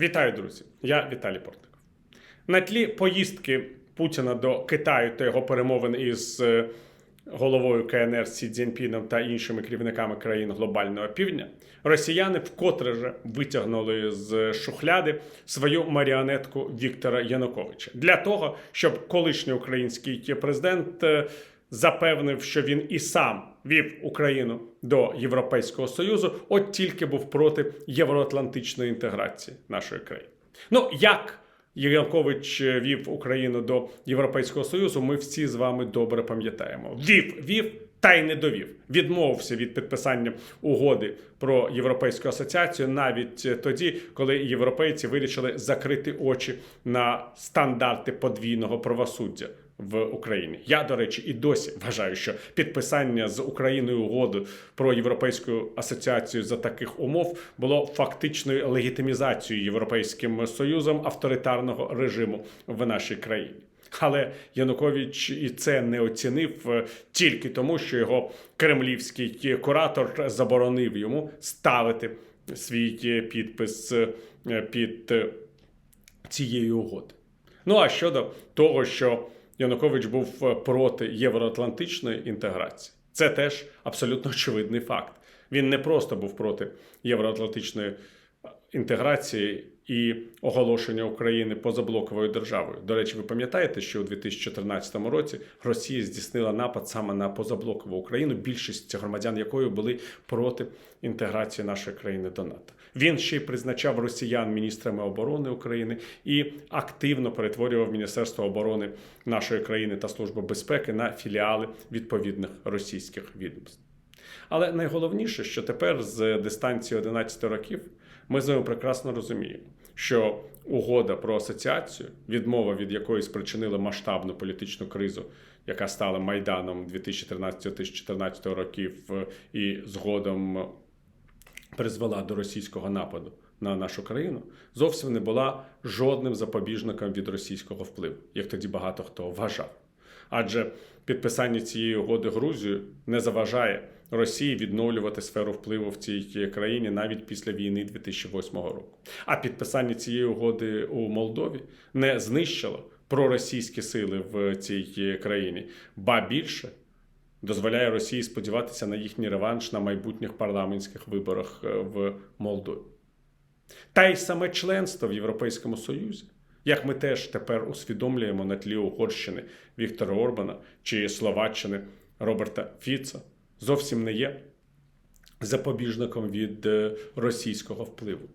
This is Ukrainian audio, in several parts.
Вітаю, друзі! Я Віталій Портников. На тлі поїздки Путіна до Китаю та його перемовин із е, головою КНР Сі Цзіньпіном та іншими керівниками країн глобального півдня росіяни вкотре же витягнули з шухляди свою маріонетку Віктора Януковича для того, щоб колишній український президент е, запевнив, що він і сам вів Україну до Європейського Союзу, от тільки був проти євроатлантичної інтеграції нашої країни. Ну як Янукович вів Україну до Європейського Союзу, ми всі з вами добре пам'ятаємо. Вів, вів. Та й не довів, відмовився від підписання угоди про європейську асоціацію навіть тоді, коли європейці вирішили закрити очі на стандарти подвійного правосуддя в Україні. Я, до речі, і досі вважаю, що підписання з Україною угоди про європейську асоціацію за таких умов було фактичною легітимізацією Європейським Союзом авторитарного режиму в нашій країні. Але Янукович і це не оцінив е, тільки тому, що його кремлівський куратор заборонив йому ставити свій підпис е, під е, цією угодою. Ну а щодо того, що Янукович був проти євроатлантичної інтеграції, це теж абсолютно очевидний факт. Він не просто був проти євроатлантичної інтеграції і оголошення України позаблоковою державою. До речі, ви пам'ятаєте, що у 2014 році Росія здійснила напад саме на позаблокову Україну, більшість громадян якої були проти інтеграції нашої країни до НАТО. Він ще й призначав росіян міністрами оборони України і активно перетворював Міністерство оборони нашої країни та Службу безпеки на філіали відповідних російських відомств. Але найголовніше, що тепер з дистанції 11 років ми з вами прекрасно розуміємо, що угода про асоціацію, відмова від якої спричинила масштабну політичну кризу, яка стала майданом 2013-2014 років, і згодом призвела до російського нападу на нашу країну, зовсім не була жодним запобіжником від російського впливу, як тоді багато хто вважав. Адже підписання цієї угоди Грузією не заважає Росії відновлювати сферу впливу в цій країні навіть після війни 2008 року. А підписання цієї угоди у Молдові не знищило проросійські сили в цій країні, ба більше дозволяє Росії сподіватися на їхній реванш на майбутніх парламентських виборах в Молдові. Та й саме членство в Європейському Союзі. Як ми теж тепер усвідомлюємо на тлі Угорщини Віктора Орбана чи Словаччини Роберта Фіца, зовсім не є запобіжником від російського впливу.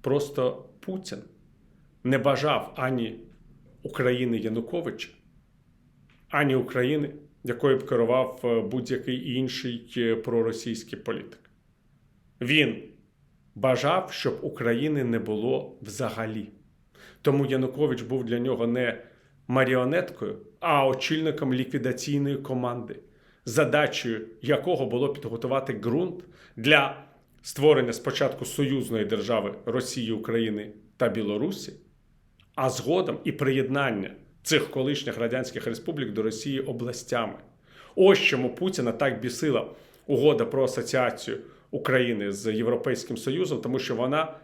Просто Путін не бажав ані України Януковича, ані України, якою б керував будь-який інший проросійський політик. Він бажав, щоб України не було взагалі. Тому Янукович був для нього не маріонеткою, а очільником ліквідаційної команди, задачею якого було підготувати ґрунт для створення спочатку союзної держави Росії, України та Білорусі, а згодом і приєднання цих колишніх радянських республік до Росії областями. Ось чому Путіна так бісила угода про асоціацію України з Європейським Союзом, тому що вона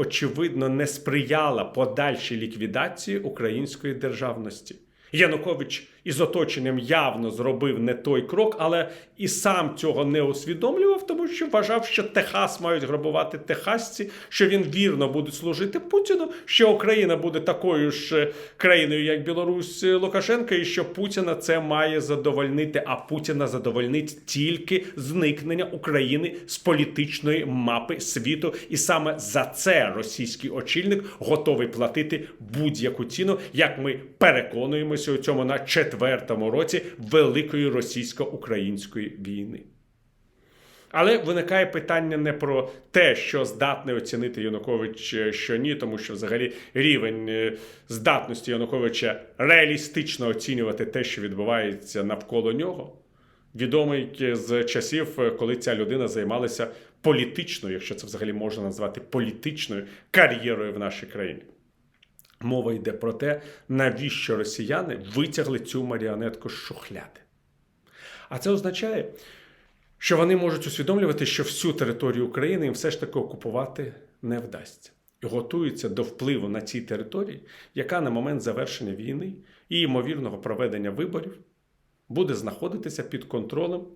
очевидно не сприяла подальшій ліквідації української державності. Янукович із оточенням явно зробив не той крок, але і сам цього не усвідомлював, тому що вважав, що Техас мають грабувати техасці, що він вірно буде служити Путіну, що Україна буде такою ж країною, як Білорусь Лукашенка, і що Путіна це має задовольнити. А Путіна задовольнить тільки зникнення України з політичної мапи світу. І саме за це російський очільник готовий платити будь-яку ціну, як ми переконуємося у цьому на четвертому році Великої російсько-української війни. Але виникає питання не про те, що здатний оцінити Янукович, що ні, тому що взагалі рівень здатності Януковича реалістично оцінювати те, що відбувається навколо нього, відомий з часів, коли ця людина займалася політичною, якщо це взагалі можна назвати політичною кар'єрою в нашій країні. Мова йде про те, навіщо росіяни витягли цю маріонетку з шухляди. А це означає, що вони можуть усвідомлювати, що всю територію України їм все ж таки окупувати не вдасться. і готується до впливу на цій території, яка на момент завершення війни і ймовірного проведення виборів буде знаходитися під контролем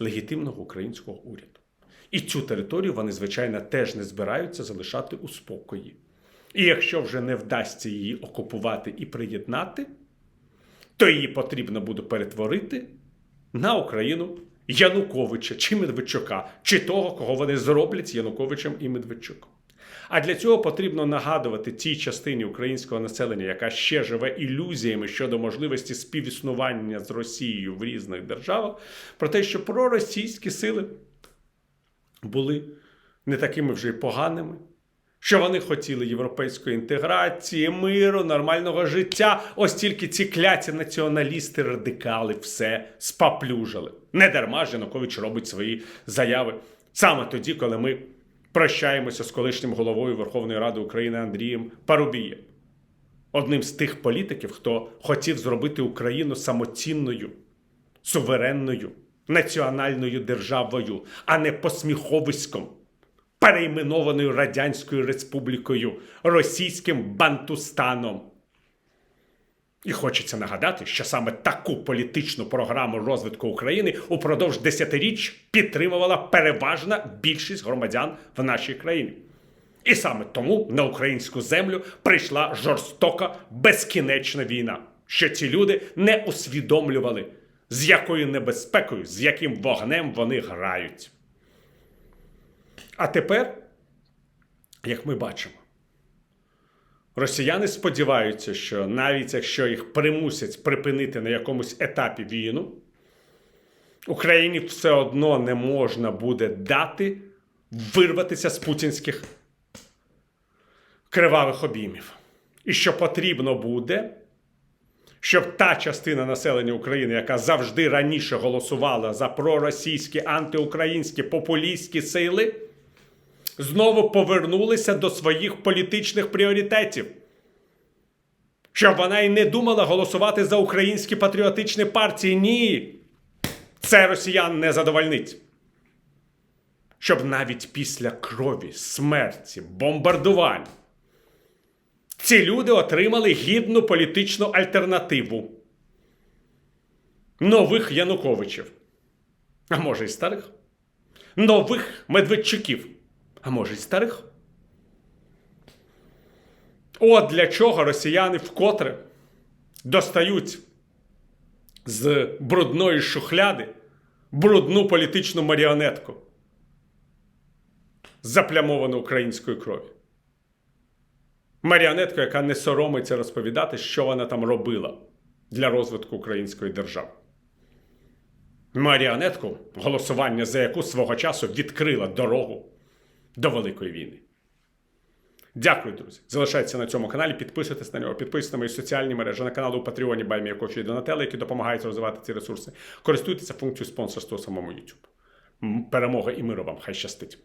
легітимного українського уряду. І цю територію вони, звичайно, теж не збираються залишати у спокої. І якщо вже не вдасться її окупувати і приєднати, то її потрібно буде перетворити на Україну Януковича чи Медведчука, чи того, кого вони зроблять з Януковичем і Медведчуком. А для цього потрібно нагадувати тій частині українського населення, яка ще живе ілюзіями щодо можливості співіснування з Росією в різних державах, про те, що проросійські сили були не такими вже й поганими, що вони хотіли європейської інтеграції, миру, нормального життя. Ось тільки ці кляті націоналісти, радикали все спаплюжили. Не дарма Янукович робить свої заяви саме тоді, коли ми прощаємося з колишнім головою Верховної Ради України Андрієм Парубієм. Одним з тих політиків, хто хотів зробити Україну самоцінною, суверенною, національною державою, а не посміховиськом, перейменованою Радянською Республікою, російським Бантустаном. І хочеться нагадати, що саме таку політичну програму розвитку України упродовж десятиріч підтримувала переважна більшість громадян в нашій країні. І саме тому на українську землю прийшла жорстока безкінечна війна, що ці люди не усвідомлювали, з якою небезпекою, з яким вогнем вони грають. А тепер, як ми бачимо, росіяни сподіваються, що навіть якщо їх примусять припинити на якомусь етапі війну, Україні все одно не можна буде дати вирватися з путінських кривавих обіймів. І що потрібно буде, щоб та частина населення України, яка завжди раніше голосувала за проросійські, антиукраїнські популістські сили, знову повернулися до своїх політичних пріоритетів. Щоб вона і не думала голосувати за українські патріотичні партії. Ні. Це росіян не задовольнить. Щоб навіть після крові, смерті, бомбардувань ці люди отримали гідну політичну альтернативу нових Януковичів, а може й старих, нових Медведчуків, а може й старих. От для чого росіяни вкотре достають з брудної шухляди брудну політичну маріонетку, заплямовану українською кров'ю. Маріонетку, яка не соромиться розповідати, що вона там робила для розвитку української держави. Маріонетку, голосування за яку свого часу відкрила дорогу до Великої війни. Дякую, друзі. Залишайтеся на цьому каналі, підписуйтесь на нього, підписуйтесь на мої соціальні мережі, на канал у Патреоні Баймія Кофі і Донателла, які допомагають розвивати ці ресурси. Користуйтеся функцією спонсорства самому YouTube. Перемога і миру вам! Хай щастить!